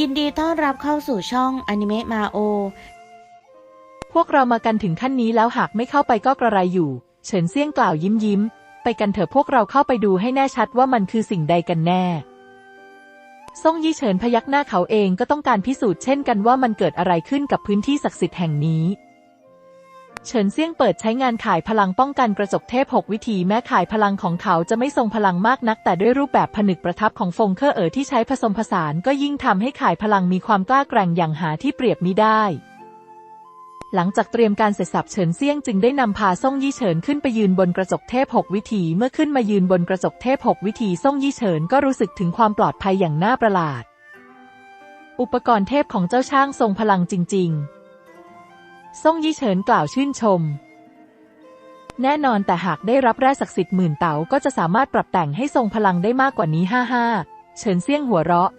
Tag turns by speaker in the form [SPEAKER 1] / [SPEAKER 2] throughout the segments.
[SPEAKER 1] ยินดีต้อนรับเข้าสู่ช่องอนิเมะมาโอ
[SPEAKER 2] พวกเรามากันถึงขั้นนี้แล้วหากไม่เข้าไปก็กระไรอยู่ เฉินเซี่ยงกล่าวยิ้มยิ้ม ไปกันเถอะพวกเราเข้าไปดูให้แน่ชัดว่ามันคือสิ่งใดกันแน่ ซ่งยี่เฉินพยักหน้าเขาเองก็ต้องการพิสูจน์เช่นกันว่ามันเกิดอะไรขึ้นกับพื้นที่ศักดิ์สิทธิ์แห่งนี้ เฉินเซี่ยงเปิดใช้งานขายพลังป้องกันกระจกเทพหกวิธีแม้ขายพลังของเขาจะไม่ทรงพลังมากนัก แต่ด้วยรูปแบบผนึกประทับของฟงเคอร์เอ๋อที่ใช้ผสมผสาน ก็ยิ่งทำให้ขายพลังมีความกล้าแกร่งอย่างหาที่เปรียบมิได้ หลังจากเตรียมการเสร็จสับเฉินเซี่ยงจึงได้นำพาซ่งยี่เฉินขึ้นไปยืนบนกระจกเทพหกวิธีเมื่อขึ้นมายืนบนกระจกเทพหกวิธีซ่งยี่เฉินก็รู้สึกถึงความปลอดภัยอย่างน่าประหลาด อุปกรณ์เทพของเจ้าช่างทรงพลังจริง ๆ ซ่งยี่เฉินกล่าวชื่นชม แน่นอนแต่หากได้รับแร่ศักดิ์สิทธิ์หมื่นเต๋าก็จะสามารถปรับแต่งให้ทรงพลังได้มากกว่านี้ห้าห้าเฉินเซี่ยงหัวเราะ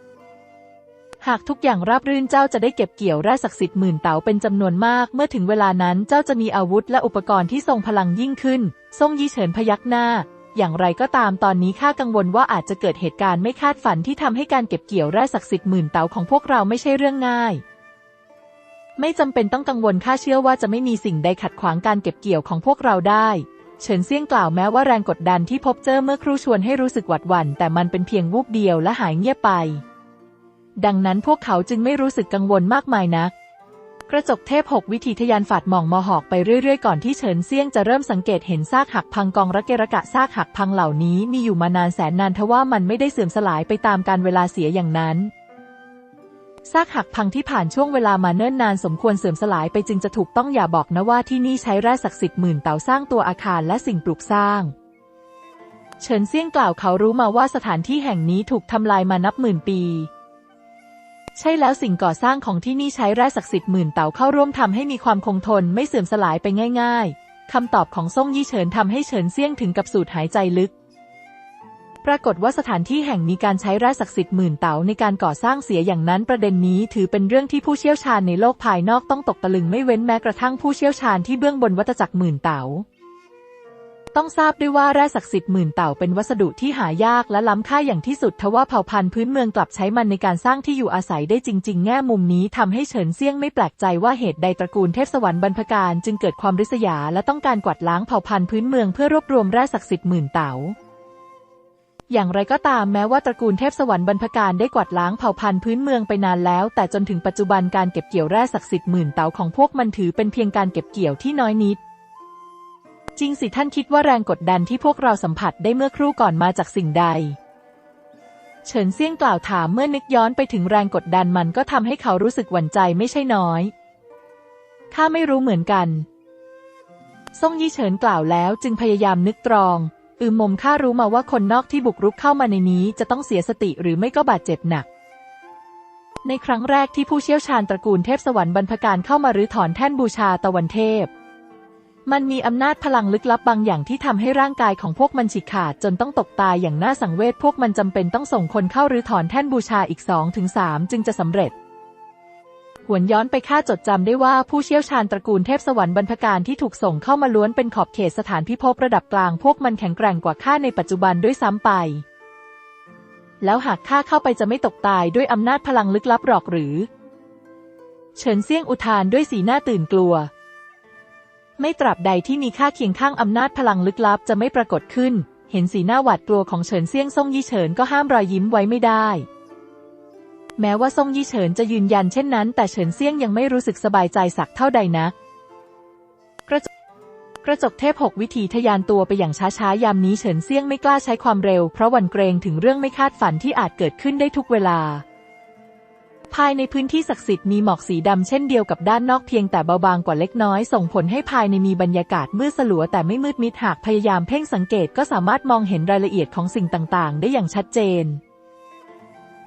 [SPEAKER 2] หากทุกอย่างราบรื่นเจ้าจะได้เก็บเกี่ยวแร่ศักดิ์สิทธิ์หมื่นเต๋าเป็นจำนวนมาก เมื่อถึงเวลานั้นเจ้าจะมีอาวุธและอุปกรณ์ที่ทรงพลังยิ่งขึ้นซ่งยี่เฉินพยักหน้า อย่างไรก็ตามตอนนี้ข้ากังวลว่าอาจจะเกิดเหตุการณ์ไม่คาดฝันที่ทำให้การเก็บเกี่ยวแร่ศักดิ์สิทธิ์หมื่นเต๋าของพวกเราไม่ใช่เรื่องง่าย ไม่จำเป็นต้องกังวลข้าเชื่อว่าจะไม่มีสิ่งใดขัดขวางการเก็บเกี่ยวของพวกเราได้ เฉินเซี่ยงกล่าวแม้ว่าแรงกดดันที่พบเจอเมื่อครู่ชวนให้รู้สึกหวาดหวั่นแต่มันเป็นเพียงวูบเดียวและหายเงียบไป ดังนั้นพวกเขาจึงไม่รู้สึกกังวลมากมายนัก กระจกเทพหกวิธีทะยานฝาดมองมอหอกไปเรื่อยๆก่อนที่เฉินเซี่ยงจะเริ่มสังเกตเห็นซากหักพังกองระเกระกะซากหักพังเหล่านี้มีอยู่มานานแสนนานทว่ามันไม่ได้เสื่อมสลายไปตามการเวลาเสียอย่างนั้น ซากหักพังที่ผ่านช่วงเวลามาเนิ่นนานสมควรเสื่อมสลายไปจึงจะถูกต้องอย่าบอกนะว่าที่นี่ใช้แร่ศักดิ์สิทธิ์หมื่นเต่าสร้างตัวอาคารและสิ่งปลูกสร้าง เฉินเซี่ยงกล่าวเขารู้มาว่าสถานที่แห่งนี้ถูกทำลายมานับหมื่นปี ใช่แล้วสิ่งก่อสร้างของที่นี่ใช้แร่ศักดิ์สิทธิ์หมื่นเต่าเข้าร่วมทำให้มีความคงทนไม่เสื่อมสลายไปง่าย ๆคำตอบของซ่งยี่เฉินทำให้เฉินเซี่ยงถึงกับสูดหายใจลึก ปรากฏว่าสถานที่แห่งมีการใช้แร่ศักดิ์สิทธิ์หมื่นเต๋าในการก่อสร้างเสียอย่างนั้นประเด็นนี้ถือเป็นเรื่องที่ผู้เชี่ยวชาญในโลกภายนอกต้องตกตะลึงไม่เว้นแม้กระทั่งผู้เชี่ยวชาญที่เบื้องบนวัตจักรหมื่นเต๋าต้องทราบด้วยว่าแร่ศักดิ์สิทธิ์หมื่นเต่าเป็นวัสดุที่หายากและล้ำค่าอย่างที่สุดทว่าเผ่าพันธุ์พื้นเมืองกลับใช้มันในการสร้างที่อยู่อาศัยได้จริง ๆ แง่มุมนี้ทำให้เฉินเซี่ยงไม่แปลกใจว่าเหตุใดตระกูลเทพสวรรค์บรรพการจึงเกิดความริษยาและต้องการกวาดล้างเผ่าพันธุ์พื้นเมืองเพื่อรวบรวมแร่ศักดิ์สิทธิ์หมื่นเต่า อย่างไรก็ตามแม้ว่าตระกูลเทพสวรรค์บรรพการได้กวาดล้างเผ่าพันธุ์พื้นเมืองไปนานแล้ว แต่จนถึงปัจจุบันการเก็บเกี่ยวแร่ศักดิ์สิทธิ์หมื่นเตาของพวกมันถือเป็นเพียงการเก็บเกี่ยวที่น้อยนิด จริงสิท่านคิดว่าแรงกดดันที่พวกเราสัมผัสได้เมื่อครู่ก่อนมาจากสิ่งใด เฉินเซี่ยงกล่าวถามเมื่อนึกย้อนไปถึงแรงกดดันมันก็ทำให้เขารู้สึกหวั่นใจไม่ใช่น้อยข้าไม่รู้เหมือนกัน ซ่งยี่เฉินกล่าวแล้วจึงพยายามนึกตรอง อืมมมข้ารู้มาว่าคนนอกที่บุกรุกเข้ามาในนี้จะต้องเสียสติหรือไม่ก็บาดเจ็บหนัก ในครั้งแรกที่ผู้เชี่ยวชาญตระกูลเทพสวรรค์บรรพการเข้ามารื้อถอนแท่นบูชาตะวันเทพ มันมีอำนาจพลังลึกลับบางอย่างที่ทำให้ร่างกายของพวกมันฉีกขาดจนต้องตกตายอย่างน่าสังเวชพวกมันจำเป็นต้องส่งคนเข้ารื้อถอนแท่นบูชาอีกสองถึงสามจึงจะสำเร็จ หวนย้อนไปข้าจดจำได้ว่าผู้เชี่ยวชาญตระกูลเทพสวรรค์บรรพการที่ถูกส่งเข้ามาล้วนเป็นขอบเขตสถานพิภพระดับกลางพวกมันแข็งแกร่งกว่าข้าในปัจจุบันด้วยซ้ำไป แล้วหากข้าเข้าไปจะไม่ตกตายด้วยอำนาจพลังลึกลับหรอกหรือ เฉินเซี่ยงอุทานด้วยสีหน้าตื่นกลัว ไม่ตราบใดที่มีค่าเคียงข้างอำนาจพลังลึกลับจะไม่ปรากฏขึ้น เห็นสีหน้าหวาดกลัวของเฉินเซี่ยงซ่งยี่เฉินก็ห้ามรอยยิ้มไว้ไม่ได้ แม้ว่าซ่งยี่เฉินจะยืนยันเช่นนั้น แต่เฉินเซี่ยงยังไม่รู้สึกสบายใจสักเท่าใดนักระจกกระจกเทพหกวิธีทะยานตัวไปอย่างช้าๆ ยามนี้เฉินเซี่ยงไม่กล้าใช้ความเร็ว เพราะหวั่นเกรงถึงเรื่องไม่คาดฝันที่อาจเกิดขึ้นได้ทุกเวลา ภายในพื้นที่ศักดิ์สิทธิ์มีหมอกสีดำเช่นเดียวกับด้านนอกเพียงแต่เบาบางกว่าเล็กน้อย ส่งผลให้ภายในมีบรรยากาศมืดสลัวแต่ไม่มืดมิดหากพยายามเพ่งสังเกตก็สามารถมองเห็นรายละเอียดของสิ่งต่างๆ ได้อย่างชัดเจน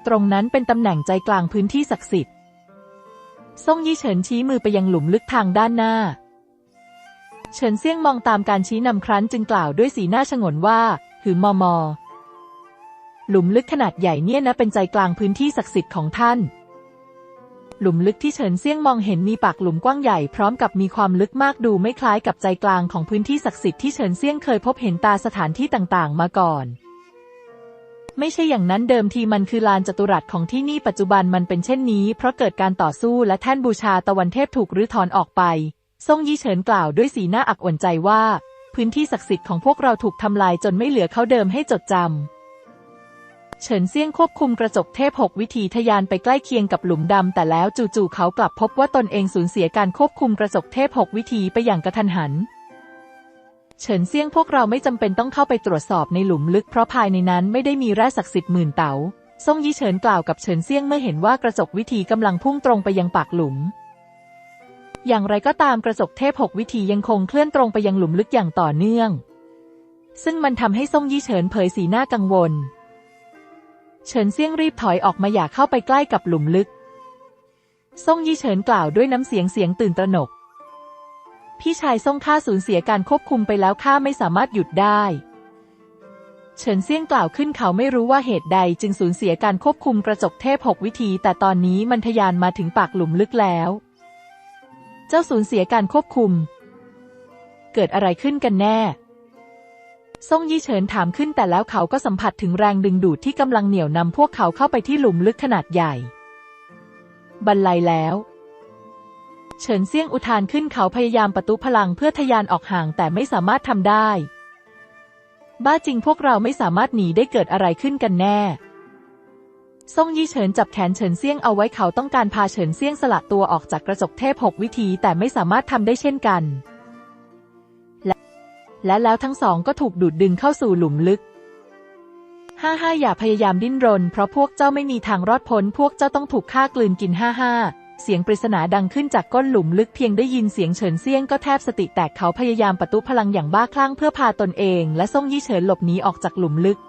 [SPEAKER 2] ตรงนั้นเป็นตำแหน่งใจกลางพื้นที่ศักดิ์สิทธิ์ซ่งยี่เฉินชี้มือไปยังหลุมลึกทางด้านหน้า เฉินเซี่ยงมองตามการชี้นำครั้นจึงกล่าวด้วยสีหน้าฉงนว่า หืมมอมอ หลุมลึกขนาดใหญ่เนี่ยนะเป็นใจกลางพื้นที่ศักดิ์สิทธิ์ของท่าน หลุมลึกที่เฉินเซี่ยงมองเห็นมีปากหลุมกว้างใหญ่พร้อมกับมีความลึกมากดูไม่คล้ายกับใจกลางของพื้นที่ศักดิ์สิทธิ์ที่เฉินเซี่ยงเคยพบเห็นตาสถานที่ต่างๆ มาก่อน ไม่ใช่อย่างนั้นเดิมทีมันคือลานจัตุรัสของที่นี่ปัจจุบันมันเป็นเช่นนี้ เพราะเกิดการต่อสู้และแท่นบูชาตะวันเทพถูกรื้อถอนออกไปซ่งยี่เฉินกล่าวด้วยสีหน้าอักอ่อนใจว่า พื้นที่ศักดิ์สิทธิ์ของพวกเราถูกทำลายจนไม่เหลือเขาเดิมให้จดจำ เฉินเซี่ยงควบคุมกระจกเทพหกวิธีทะยานไปใกล้เคียงกับหลุมดำแต่แล้วจู่ๆเขากลับพบว่าตนเองสูญเสียการควบคุมกระจกเทพหกวิธีไปอย่างกระทันหัน เฉินเซี่ยงพวกเราไม่จำเป็นต้องเข้าไปตรวจสอบในหลุมลึกเพราะภายในนั้นไม่ได้มีแร่ศักดิ์สิทธิ์หมื่นเต๋าซ่งยี่เฉินกล่าวกับเฉินเซี่ยงเมื่อเห็นว่ากระจกวิธีกำลังพุ่งตรงไปยังปากหลุม อย่างไรก็ตามกระจกเทพหกวิธียังคงเคลื่อนตรงไปยังหลุมลึกอย่างต่อเนื่อง ซึ่งมันทำให้ซ่งยี่เฉินเผยสีหน้ากังวล เฉินเซี่ยงรีบถอยออกมาอยากเข้าไปใกล้กับหลุมลึกซ่งยี่เฉินกล่าวด้วยน้ำเสียงเสียงตื่นตระหนก พี่ชายซ่งข้าสูญเสียการควบคุมไปแล้วข้าไม่สามารถหยุดได้ เฉินเซี่ยงกล่าวขึ้นเขาไม่รู้ว่าเหตุใดจึงสูญเสียการควบคุมกระจกเทพหกวิธี แต่ตอนนี้มันทะยานมาถึงปากหลุมลึกแล้ว เจ้าสูญเสียการควบคุม เกิดอะไรขึ้นกันแน่ซ่งยี่เฉินถามขึ้นแต่แล้วเขาก็สัมผัสถึงแรงดึงดูดที่กำลังเหนี่ยวนำพวกเขาเข้าไปที่หลุมลึกขนาดใหญ่ บรรลัยแล้ว เฉินเซี่ยงอุทานขึ้นเขาพยายามประตุพลังเพื่อทะยานออกห่างแต่ไม่สามารถทำได้ บ้าจริงพวกเราไม่สามารถหนีได้เกิดอะไรขึ้นกันแน่ซ่งยี่เฉินจับแขนเฉินเซี่ยงเอาไว้เขาต้องการพาเฉินเซี่ยงสละตัวออกจากกระจกเทพหกวิธีแต่ไม่สามารถทำได้เช่นกัน และและแล้วทั้งสองก็ถูกดูดดึงเข้าสู่หลุมลึกห้าห้าอย่าพยายามดิ้นรน เพราะพวกเจ้าไม่มีทางรอดพ้น พวกเจ้าต้องถูกฆ่ากลืนกินห้าห้า เสียงปริศนาดังขึ้นจากก้นหลุมลึกเพียงได้ยินเสียงเฉินเซียงก็แทบสติแตกเขาพยายามประตุพลังอย่างบ้าคลั่งเพื่อพาตนเอง และซ่งยี่เฉินหลบหนีออกจากหลุมลึก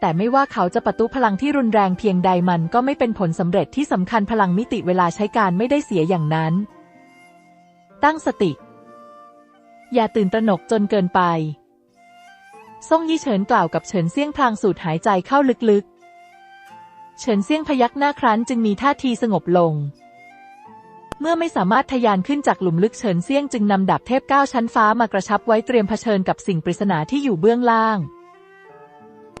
[SPEAKER 2] แต่ไม่ว่าเขาจะประตุพลังที่รุนแรงเพียงใดมันก็ไม่เป็นผลสำเร็จที่สำคัญพลังมิติเวลาใช้การไม่ได้เสียอย่างนั้น ตั้งสติ อย่าตื่นตระหนกจนเกินไปซ่งยี่เฉินกล่าวกับเฉินเซียงพลางสูดหายใจเข้าลึก เฉินเซี่ยงพยักหน้าครั้นจึงมีท่าทีสงบลง เมื่อไม่สามารถทะยานขึ้นจากหลุมลึกเฉินเซี่ยงจึงนำดาบเทพเก้าชั้นฟ้ามากระชับไว้เตรียมเผชิญกับสิ่งปริศนาที่อยู่เบื้องล่าง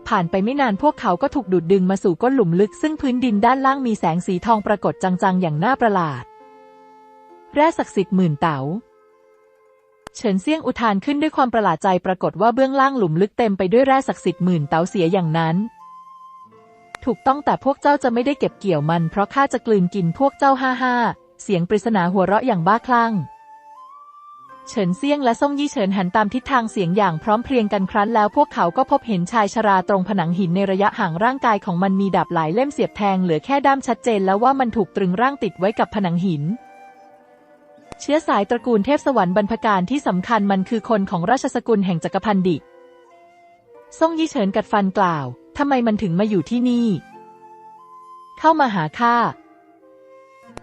[SPEAKER 2] ผ่านไปไม่นานพวกเขาก็ถูกดูดดึงมาสู่ก้นหลุมลึกซึ่งพื้นดินด้านล่างมีแสงสีทองปรากฏจังๆ อย่างน่าประหลาด แร่ศักดิ์สิทธิ์หมื่นเต๋าเฉินเซี่ยงอุทานขึ้นด้วยความประหลาดใจปรากฏว่าเบื้องล่างหลุมลึกเต็มไปด้วยแร่ศักดิ์สิทธิ์หมื่นเต๋าเสียอย่างนั้น ถูกต้องแต่พวกเจ้าจะไม่ได้เก็บเกี่ยวมัน เพราะข้าจะกลืนกินพวกเจ้าห้าห้าเสียงปริศนาหัวเราะอย่างบ้าคลั่ง เฉินเซี่ยงและซ่งยี่เฉินหันตามทิศทางเสียงอย่างพร้อมเพรียงกันครั้นแล้วพวกเขาก็พบเห็นชายชราตรงผนังหินในระยะห่างร่างกายของมันมีดาบหลายเล่มเสียบแทงเหลือแค่ด้ามชัดเจนแล้วว่ามันถูกตรึงร่างติดไว้กับผนังหินเชื้อสายตระกูลเทพสวรรค์บรรพการที่สำคัญมันคือคนของราชสกุลแห่งจักรพันดิ ซ่งยี่เฉินกัดฟันกล่าว ทำไมมันถึงมาอยู่ที่นี่ เข้ามาหาข้า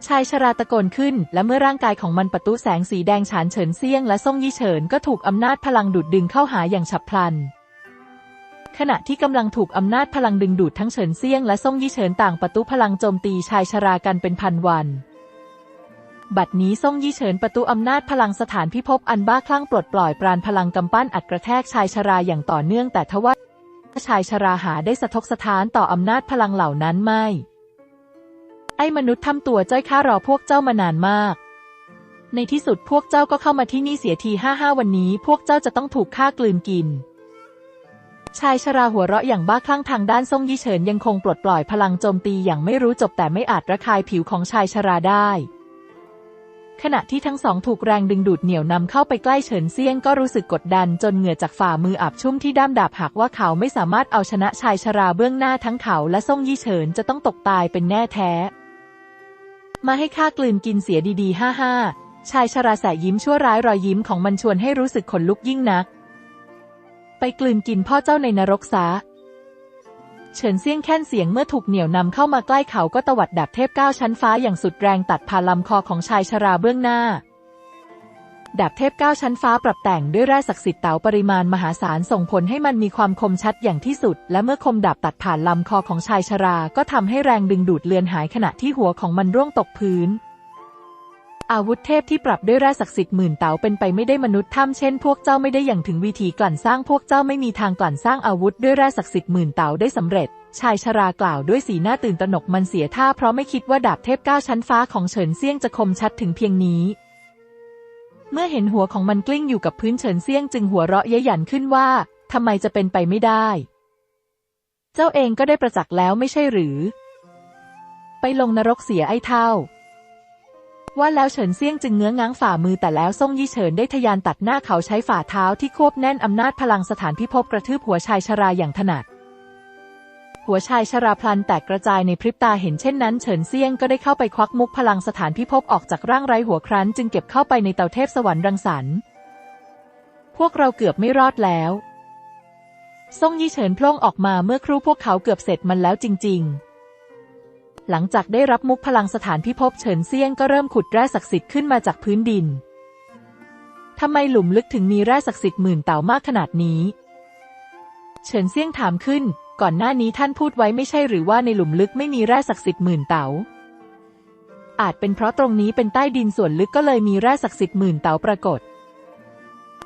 [SPEAKER 2] ชายชราตะโกนขึ้น และเมื่อร่างกายของมันประตุแสงสีแดงฉานเฉินเซียงและซ่งยี่เฉินก็ถูกอำนาจพลังดูดดึงเข้าหาอย่างฉับพลัน ขณะที่กำลังถูกอำนาจพลังดึงดูดทั้งเฉินเซียงและซ่งยี่เฉินต่างประตุพลังโจมตีชายชรากันเป็นพันวันบัดนี้ซ่งยี่เฉินประตูอำนาจพลังสถานพิภพอันบ้าคลั่งปลดปล่อยปราณพลังกำปั้นอัดกระแทกชายชราอย่างต่อเนื่องแต่ทว่า ชายชราหาได้สะทกสถานต่ออำนาจพลังเหล่านั้นไม่ ไอ้มนุษย์ทำตัวจ้อยข้ารอพวกเจ้ามานานมาก ในที่สุดพวกเจ้าก็เข้ามาที่นี่เสียทีห้าห้าวันนี้ พวกเจ้าจะต้องถูกฆ่ากลืนกิน ชายชราหัวเราะอย่างบ้าคลั่งทางด้านซ่งยี่เฉินยังคงปลดปล่อยพลังโจมตีอย่างไม่รู้จบแต่ไม่อาจระคายผิวของชายชราได้ ขณะที่ทั้งสองถูกแรงดึงดูดเหนี่ยวนำเข้าไปใกล้เฉินเซียงก็รู้สึกกดดันจนเหงื่อจากฝ่ามืออับชุ่มที่ด้ามดาบหากว่าเขาไม่สามารถเอาชนะชายชราเบื้องหน้าทั้งเขาและซ่งยี่เฉินจะต้องตกตายเป็นแน่แท้ มาให้ข้ากลืนกินเสียดีๆ ห้าห้าชายชราแสยิ้มชั่วร้ายรอยยิ้มของมันชวนให้รู้สึกขนลุกยิ่งนัก ไปกลืนกินพ่อเจ้าในนรกซะ เฉินเซี่ยงแค่นเสียงเมื่อถูกเหนี่ยวนำเข้ามาใกล้เขาก็ตวัดดาบเทพเก้าชั้นฟ้าอย่างสุดแรงตัดผ่าลำคอของชายชราเบื้องหน้าดาบเทพเก้าชั้นฟ้าปรับแต่งด้วยแร่ศักดิ์สิทธิ์เต๋าปริมาณมหาศาลส่งผลให้มันมีความคมชัดอย่างที่สุด และเมื่อคมดาบตัดผ่านลำคอของชายชรา ก็ทำให้แรงดึงดูดเลือนหายขณะที่หัวของมันร่วงตกพื้น อาวุธเทพที่ปรับด้วยแร่ศักดิ์สิทธิ์หมื่นเต๋าเป็นไปไม่ได้มนุษย์ถ้ำเช่นพวกเจ้าไม่ได้อย่างถึงวิธีกลั่นสร้างพวกเจ้าไม่มีทางกลั่นสร้างอาวุธด้วยแร่ศักดิ์สิทธิ์หมื่นเต๋าได้สำเร็จ ชายชรากล่าวด้วยสีหน้าตื่นตระหนกมันเสียท่าเพราะไม่คิดว่าดาบเทพเก้าชั้นฟ้าของเฉินเซียงจะคมชัดถึงเพียงนี้ เมื่อเห็นหัวของมันกลิ้งอยู่กับพื้นเฉินเซียงจึงหัวเราะเย้ยหยันขึ้นว่าทำไมจะเป็นไปไม่ได้ เจ้าเองก็ได้ประจักษ์แล้วไม่ใช่หรือ ไปลงนรกเสียไอ้เท่า ว่าแล้วเฉินเซี่ยงจึงเงื้อง้างฝ่ามือแต่แล้วซ่งยี่เฉินได้ทะยานตัดหน้าเขาใช้ฝ่าเท้าที่ควบแน่นอำนาจพลังสถานพิภพกระทืบหัวชายชราอย่างถนัด หัวชายชราพลันแตกกระจายในพริบตาเห็นเช่นนั้นเฉินเซี่ยงก็ได้เข้าไปควักมุกพลังสถานพิภพออกจากร่างไร้หัวครั้น จึงเก็บเข้าไปในเตาเทพสวรรค์รังสรรค์ พวกเราเกือบไม่รอดแล้วซ่งยี่เฉินพล่งออกมาเมื่อครู่พวกเขาเกือบเสร็จมันแล้วจริง ๆ หลังจากได้รับมุกพลังสถานพิภพเฉินเซียงก็เริ่มขุดแร่ศักดิ์สิทธิ์ขึ้นมาจากพื้นดิน ทำไมหลุมลึกถึงมีแร่ศักดิ์สิทธิ์หมื่นเต่ามากขนาดนี้ เฉินเซียงถามขึ้น ก่อนหน้านี้ท่านพูดไว้ไม่ใช่หรือว่าในหลุมลึกไม่มีแร่ศักดิ์สิทธิ์หมื่นเต่า อาจเป็นเพราะตรงนี้เป็นใต้ดินส่วนลึกก็เลยมีแร่ศักดิ์สิทธิ์หมื่นเต่าปรากฏ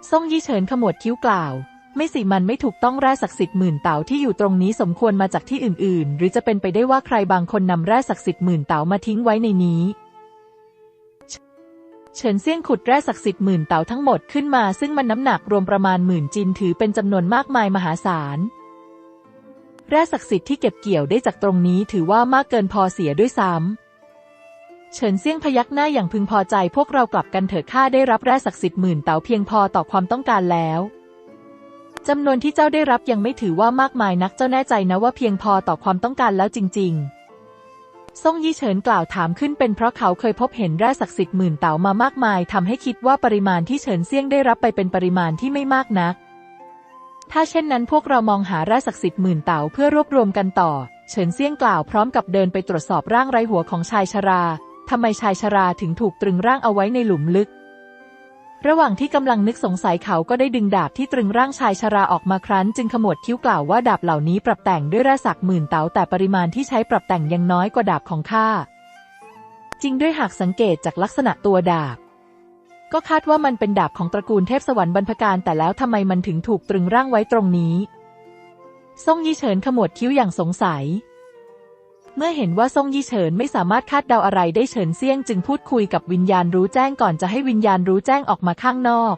[SPEAKER 2] ซ่งยี่เฉินขมวดคิ้วกล่าว ไม่สิมันไม่ถูกต้องแร่ศักดิ์สิทธิ์หมื่นเต่าที่อยู่ตรงนี้สมควรมาจากที่อื่นๆ หรือจะเป็นไปได้ว่าใครบางคนนำแร่ศักดิ์สิทธิ์หมื่นเต่ามาทิ้งไว้ในนี้เฉินเซี่ยงขุดแร่ศักดิ์สิทธิ์หมื่นเต่าทั้งหมดขึ้นมาซึ่งมันน้ำหนักรวมประมาณหมื่นจินถือเป็นจำนวนมากมายมหาศาล แร่ศักดิ์สิทธิ์ที่เก็บเกี่ยวได้จากตรงนี้ถือว่ามากเกินพอเสียด้วยซ้ำเฉินเซี่ยงพยักหน้าอย่างพึงพอใจพวกเรากลับกันเถิดข้าได้รับแร่ศักดิ์สิทธิ์หมื่นเต๋าเพียงพอต่อความต้องการแล้ว จำนวนที่เจ้าได้รับยังไม่ถือว่ามากมายนักเจ้าแน่ใจนะว่าเพียงพอต่อความต้องการแล้วจริง ๆ ซ่งยี่เฉินกล่าวถามขึ้นเป็นเพราะเขาเคยพบเห็นแร่ศักดิ์สิทธิ์หมื่นเต๋ามามากมายทำให้คิดว่าปริมาณที่เฉินเซี่ยงได้รับไปเป็นปริมาณที่ไม่มากนัก ถ้าเช่นนั้นพวกเรามองหาแร่ศักดิ์สิทธิ์หมื่นเต๋าเพื่อรวบรวมกันต่อ เฉินเซี่ยงกล่าวพร้อมกับเดินไปตรวจสอบร่างไร้หัวของชายชราทำไมชายชราถึงถูกตรึงร่างเอาไว้ในหลุมลึก ระหว่างที่กำลังนึกสงสัยเขาก็ได้ดึงดาบที่ตรึงร่างชายชราออกมาครั้น จึงขมวดคิ้วกล่าวว่าดาบเหล่านี้ปรับแต่งด้วยแร่สักหมื่นเต๋าแต่ปริมาณที่ใช้ปรับแต่งยังน้อยกว่าดาบของข้าจริงด้วยหากสังเกตจากลักษณะตัวดาบ ก็คาดว่ามันเป็นดาบของตระกูลเทพสวรรค์บรรพการแต่แล้วทำไมมันถึงถูกตรึงร่างไว้ตรงนี้ซ่งยี่เฉินขมวดคิ้วอย่างสงสัย เมื่อเห็นว่าซ่งยี่เฉินไม่สามารถคาดเดาอะไรได้เฉินเซี่ยงจึงพูดคุยกับวิญญาณรู้แจ้งก่อนจะให้วิญญาณรู้แจ้งออกมาข้างนอก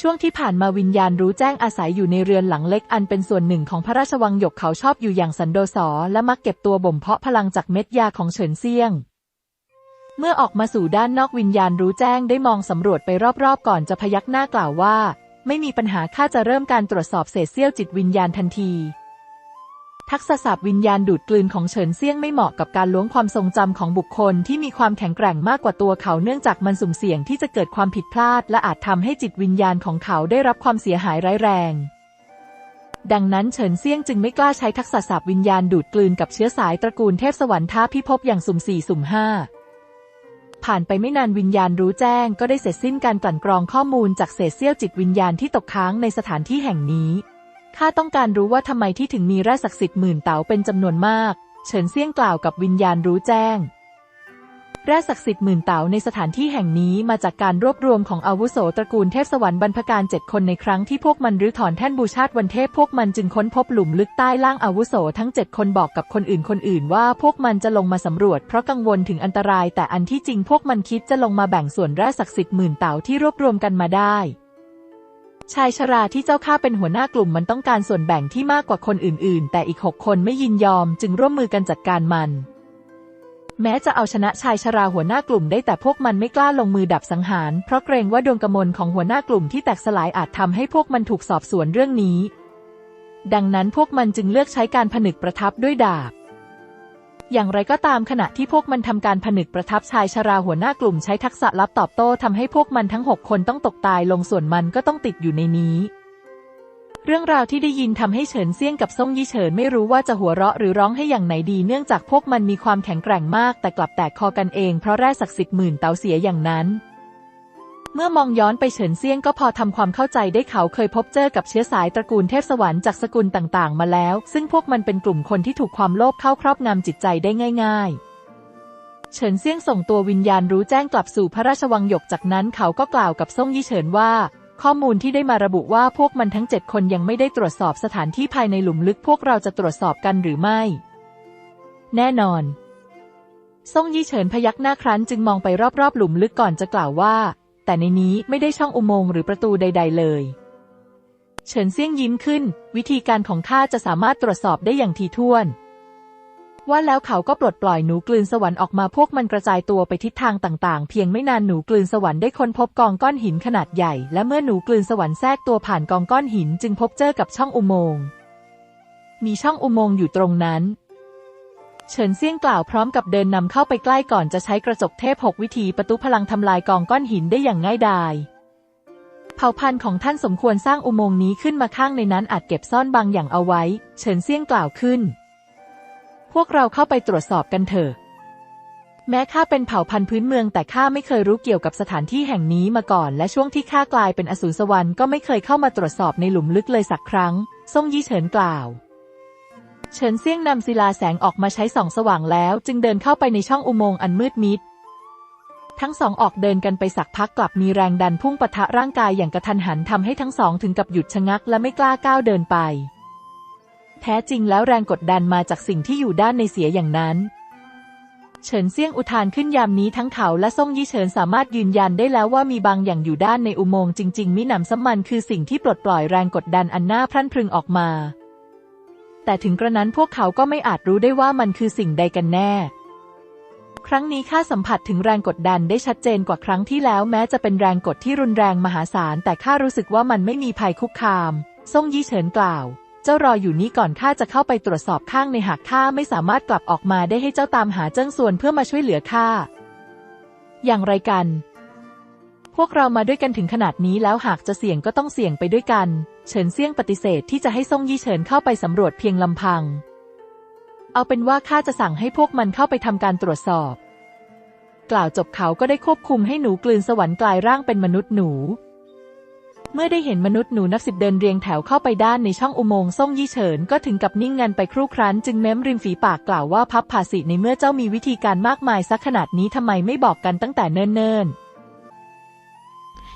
[SPEAKER 2] ช่วงที่ผ่านมาวิญญาณรู้แจ้งอาศัยอยู่ในเรือนหลังเล็กอันเป็นส่วนหนึ่งของพระราชวังหยกเขาชอบอยู่อย่างสันโดษและมักเก็บตัวบ่มเพาะพลังจากเม็ดยาของเฉินเซี่ยง เมื่อออกมาสู่ด้านนอกวิญญาณรู้แจ้งได้มองสำรวจไปรอบๆ ก่อนจะพยักหน้ากล่าวว่า ไม่มีปัญหาข้าจะเริ่มการตรวจสอบเศษเสี้ยวจิตวิญญาณทันที ทักษะสาบวิญญาณดูดกลืนของเฉินเซี่ยงไม่เหมาะกับการล้วงความทรงจำของบุคคลที่มีความแข็งแกร่งมากกว่าตัวเขาเนื่องจากมันสุ่มเสี่ยงที่จะเกิดความผิดพลาด และอาจทำให้จิตวิญญาณของเขาได้รับความเสียหายร้ายแรง ดังนั้นเฉินเซี่ยงจึงไม่กล้าใช้ทักษะสาบวิญญาณดูดกลืนกับเชื้อสายตระกูลเทพสวรรค์ท้าพิภพอย่างสุ่มสี่สุ่มห้าผ่านไปไม่นานวิญญาณรู้แจ้งก็ได้เสร็จสิ้นการกลั่นกรองข้อมูลจากเศษเสี้ยวจิตวิญญาณที่ตกค้างในสถานที่แห่งนี้ ข้าต้องการรู้ว่าทำไมที่ถึงมีแร่ศักดิ์สิทธิ์หมื่นเต๋าเป็นจำนวนมาก เฉินเซี่ยงกล่าวกับวิญญาณรู้แจ้งแร่ศักดิ์สิทธิ์หมื่นเต๋าในสถานที่แห่งนี้มาจากการรวบรวมของอาวุโสตระกูลเทพสวรรค์บรรพการเจ็ดคนในครั้งที่พวกมันรื้อถอนแท่นบูชาตวันเทพพวกมันจึงค้นพบหลุมลึกใต้ล่างอาวุโสทั้งเจ็ดคนบอกกับคนอื่นคนอื่นว่าพวกมันจะลงมาสำรวจเพราะกังวลถึงอันตรายแต่อันที่จริงพวกมันคิดจะลงมาแบ่งส่วนแร่ศักดิ์สิทธิ์หมื่นเต๋าที่รวบรวมกันมาได้ ชายชราที่เจ้าข้าเป็นหัวหน้ากลุ่มมันต้องการส่วนแบ่งที่มากกว่าคนอื่น ๆ แต่อีกหกคนไม่ยินยอมจึงร่วมมือกันจัดการมัน แม้จะเอาชนะชายชราหัวหน้ากลุ่มได้แต่พวกมันไม่กล้าลงมือดับสังหาร เพราะเกรงว่าดวงกมลของหัวหน้ากลุ่มที่แตกสลายอาจทำให้พวกมันถูกสอบสวนเรื่องนี้ ดังนั้นพวกมันจึงเลือกใช้การผนึกประทับด้วยดาบ อย่างไรก็ตามขณะที่พวกมันทำการผนึกประทับชายชราหัวหน้ากลุ่มใช้ทักษะลับตอบโต้ทำให้พวกมันทั้งหกคนต้องตกตายลงส่วนมันก็ต้องติดอยู่ในนี้ เรื่องราวที่ได้ยินทำให้เฉินเซี่ยงกับซ่งยี่เฉินไม่รู้ว่าจะหัวเราะหรือร้องให้อย่างไหนดี เนื่องจากพวกมันมีความแข็งแกร่งมาก แต่กลับแตกคอกันเองเพราะแร่ศักดิ์สิทธิ์หมื่นเต๋าเสียอย่างนั้น เมื่อมองย้อนไปเฉินเซียงก็พอทำความเข้าใจได้เขาเคยพบเจอกับเชื้อสายตระกูลเทพสวรรค์จากสกุลต่างๆ มาแล้ว ซึ่งพวกมันเป็นกลุ่มคนที่ถูกความโลภเข้าครอบงำจิตใจได้ง่าย ๆเฉินเซี่ยงส่งตัววิญญาณรู้แจ้งกลับสู่พระราชวังหยกจากนั้นเขาก็กล่าวกับซ่งยี่เฉินว่า ข้อมูลที่ได้มาระบุว่าพวกมันทั้งเจ็ดคนยังไม่ได้ตรวจสอบสถานที่ภายในหลุมลึกพวกเราจะตรวจสอบกันหรือไม่ แน่นอน ซ่งยี่เฉินพยักหน้าครั้นจึงมองไปรอบๆ หลุมลึกก่อนจะกล่าวว่า แต่ในนี้ไม่ได้ช่องอุโมงค์หรือประตูใด ๆ เลย เฉินเซี่ยงยิ้มขึ้น วิธีการของข้าจะสามารถตรวจสอบได้อย่างถี่วน ว่าแล้วเขาก็ปลดปล่อยหนูกลืนสวรรค์ออกมาพวกมันกระจายตัวไปทิศทางต่างๆ เพียงไม่นานหนูกลืนสวรรค์ได้ค้นพบกองก้อนหินขนาดใหญ่ และเมื่อหนูกลืนสวรรค์แทรกตัวผ่านกองก้อนหิน จึงพบเจอกับช่องอุโมงค์มีช่องอุโมงค์อยู่ตรงนั้น เฉินเซี่ยงกล่าวพร้อมกับเดินนำเข้าไปใกล้ก่อนจะใช้กระจกเทพหกวิธีประตูพลังทำลายกองก้อนหินได้อย่างง่ายดายเผ่าพันธุ์ของท่านสมควรสร้างอุโมงค์นี้ขึ้นมาข้างในนั้นอาจเก็บซ่อนบางอย่างเอาไว้ เฉินเซี่ยงกล่าวขึ้น พวกเราเข้าไปตรวจสอบกันเถอะ แม้ข้าเป็นเผ่าพันธุ์พื้นเมือง แต่ข้าไม่เคยรู้เกี่ยวกับสถานที่แห่งนี้มาก่อน และช่วงที่ข้ากลายเป็นอสูรสวรรค์ก็ไม่เคยเข้ามาตรวจสอบในหลุมลึกเลยสักครั้ง ซ่งยี่เฉินกล่าว เฉินเซี่ยงนำศิลาแสงออกมาใช้ส่องสว่างแล้ว จึงเดินเข้าไปในช่องอุโมงค์อันมืดมิด ทั้งสองออกเดินกันไปสักพักกลับมีแรงดันพุ่งปะทะร่างกายอย่างกระทันหันทำให้ทั้งสองถึงกับหยุดชะงักและไม่กล้าก้าวเดินไป แท้จริงแล้วแรงกดดันมาจากสิ่งที่อยู่ด้านในเสียอย่างนั้นเฉินเซี่ยงอุทานขึ้นยามนี้ทั้งเขาและซ่งยี่เฉินสามารถยืนยันได้แล้วว่ามีบางอย่างอยู่ด้านในอุโมงค์จริง ๆ มิหนำซ้ำมันคือสิ่งที่ปลดปล่อยแรงกดดันอันน่าพรั่นพรึงออกมา แต่ถึงกระนั้นพวกเขาก็ไม่อาจรู้ได้ว่ามันคือสิ่งใดกันแน่ ครั้งนี้ข้าสัมผัสถึงแรงกดดันได้ชัดเจนกว่าครั้งที่แล้วแม้จะเป็นแรงกดที่รุนแรงมหาศาล แต่ข้ารู้สึกว่ามันไม่มีภัยคุกคามซ่งยี่เฉินกล่าว เจ้ารออยู่นี้ก่อนข้าจะเข้าไปตรวจสอบข้างในหากข้าไม่สามารถกลับออกมาได้ให้เจ้าตามหาเจิ้งส่วนเพื่อมาช่วยเหลือข้า อย่างไรกัน พวกเรามาด้วยกันถึงขนาดนี้แล้วหากจะเสี่ยงก็ต้องเสี่ยงไปด้วยกัน เฉินเซี่ยงปฏิเสธที่จะให้ซ่งยี่เฉินเข้าไปสำรวจเพียงลำพัง เอาเป็นว่าข้าจะสั่งให้พวกมันเข้าไปทำการตรวจสอบ กล่าวจบเขาก็ได้ควบคุมให้หนูกลืนสวรรค์กลายร่างเป็นมนุษย์หนู เมื่อได้เห็นมนุษย์หนูนับสิบเดินเรียงแถวเข้าไปด้านในช่องอุโมงค์ซ่งยี่เฉินก็ถึงกับนิ่งงันไปครู่ครั้น จึงเม้มริมฝีปากกล่าวว่าพับภาษีในเมื่อเจ้ามีวิธีการมากมายสักขนาดนี้ทำไมไม่บอกกันตั้งแต่เนิ่นๆ